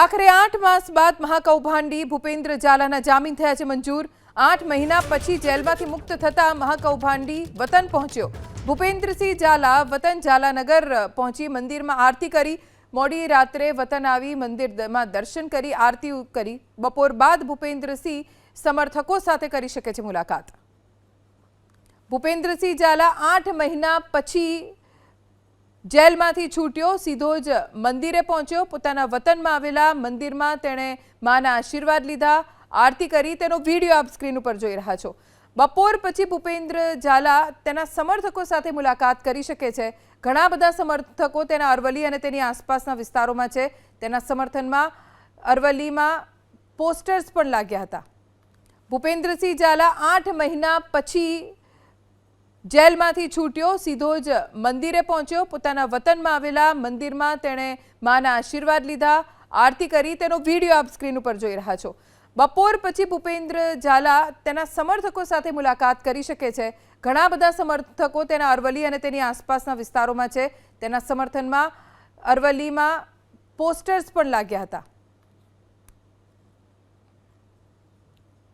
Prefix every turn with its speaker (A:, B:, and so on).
A: આખરે આઠ માસ બાદ મહાકૌભાંડી ભૂપેન્દ્ર ઝાલાના જામીન થયા છે મંજૂર. આઠ મહિના પછી જેલમાંથી મુક્ત થતા મહાકૌભાંડી વતન પહોંચ્યો. ભૂપેન્દ્રસિંહ ઝાલા વતન ઝાલાનગર પહોંચી મંદિરમાં આરતી કરી. મોડી રાત્રે વતન આવી મંદિરમાં દર્શન કરી, આરતી કરી. બપોર બાદ ભૂપેન્દ્રસિંહ સમર્થકો સાથે કરી શકે છે મુલાકાત. ભૂપેન્દ્રસિંહ ઝાલા આઠ મહિના પછી જેલમાંથી છૂટ્યો, સીધો જ મંદિરે પહોંચ્યો. પોતાના વતનમાં આવેલા મંદિરમાં તેણે માના આશીર્વાદ લીધા. આરતી કરી, તેનો વીડિયો આપ સ્ક્રીન ઉપર જોઈ રહ્યા છો. બપોર પછી ભૂપેન્દ્ર ઝાલા તેના સમર્થકો સાથે મુલાકાત કરી શકે છે. ઘણા બધા સમર્થકો તેના અરવલ્લી અને તેની આસપાસના વિસ્તારોમાં છે. તેના સમર્થનમાં અરવલ્લીમાં પોસ્ટર્સ પણ લાગ્યા હતા. ભૂપેન્દ્રસિંહ ઝાલા આઠ મહિના પછી જેલમાંથી છૂટ્યો, સીધો જ મંદિરે પહોંચ્યો. પોતાના વતનમાં આવેલા મંદિરમાં તેણે માના આશીર્વાદ લીધા. આરતી કરી, તેનો વીડિયો આપ સ્ક્રીન ઉપર જોઈ રહ્યા છો. બપોર પછી ભૂપેન્દ્ર ઝાલા તેના સમર્થકો સાથે મુલાકાત કરી શકે છે. ઘણા બધા સમર્થકો તેના અરવલ્લી અને તેની આસપાસના વિસ્તારોમાં છે. તેના સમર્થનમાં અરવલ્લીમાં પોસ્ટર્સ પણ લાગ્યા હતા.